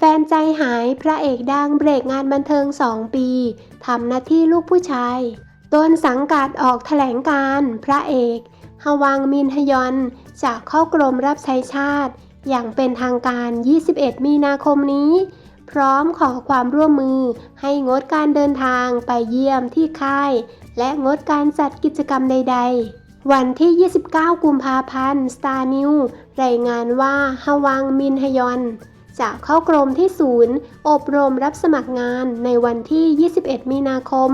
ฟนๆ ใจหายพระเอกดังเบรกงานบันเทิง 2 ปีทำหน้าที่ลูกผู้ชายต้นสังกัดออกแถลงการ์พระเอกฮวังมินฮยอนจะเข้ากรมรับใช้ชาติ อย่างเป็นทางการ 21 มีนาคมนี้ พร้อมขอความร่วมมือให้งดการเดินทางไปเยี่ยมที่ค่าย และงดการจัดกิจกรรมใด ๆวันที่ 29 กุมภาพันธ์ Star New รายงานว่าฮวังมินฮยอน จะเข้ากรมที่ศูนย์ อบรมรับสมัครงานในวันที่ 21 มีนาคม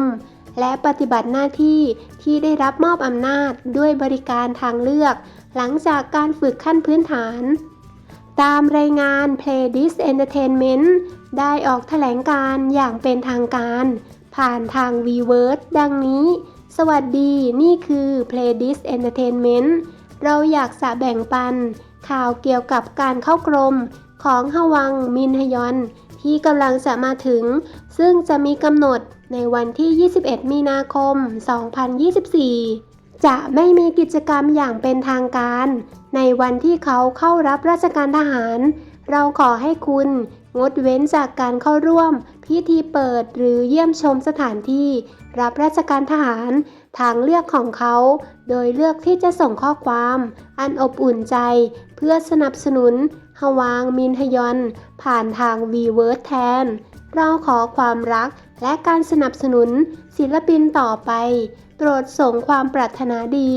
และปฏิบัติหน้าที่ที่ได้รับมอบอำนาจด้วยบริการทางเลือก หลังจากการฝึกขั้นพื้นฐาน ตามรายงาน Playdis Entertainment ได้ออกแถลงการ์อย่างเป็นทางการ ผ่านทาง v w o r d ดังนี้ สวัสดีนี่คือ Playdis Entertainment เราอยากจะแบ่งปัน ข่าวเกี่ยวกับการเข้ากรม ของฮวังมินฮยอนที่กำลังจะมาถึง ซึ่งจะมีกำหนดในวันที่ 21 มีนาคม 2024 จะไม่มีกิจกรรมอย่างเป็นทางการ ในวันที่เขาเข้ารับราชการทหาร เราขอให้คุณงดเว้นจากการเข้าร่วม พิธีเปิดหรือเยี่ยมชมสถานที่ รับราชการทหาร ทางเลือกของเขา โดยเลือกที่จะส่งข้อความ อันอบอุ่นใจ เพื่อสนับสนุนฮวางมินฮยอน ผ่านทาง v w o r d แทน เราขอความรักและการสนับสนุนศิลปินต่อไป โปรดส่งความปรารถนาดี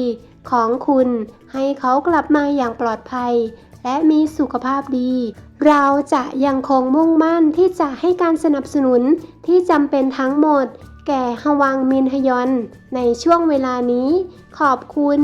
ของคุณให้เขากลับมาอย่างปลอดภัย และมีสุขภาพดี เราจะยังคงมุ่งมั่นที่จะให้การสนับสนุนที่จำเป็นทั้งหมด แก่ฮวังมินฮยอน ในช่วงเวลานี้ ขอบคุณ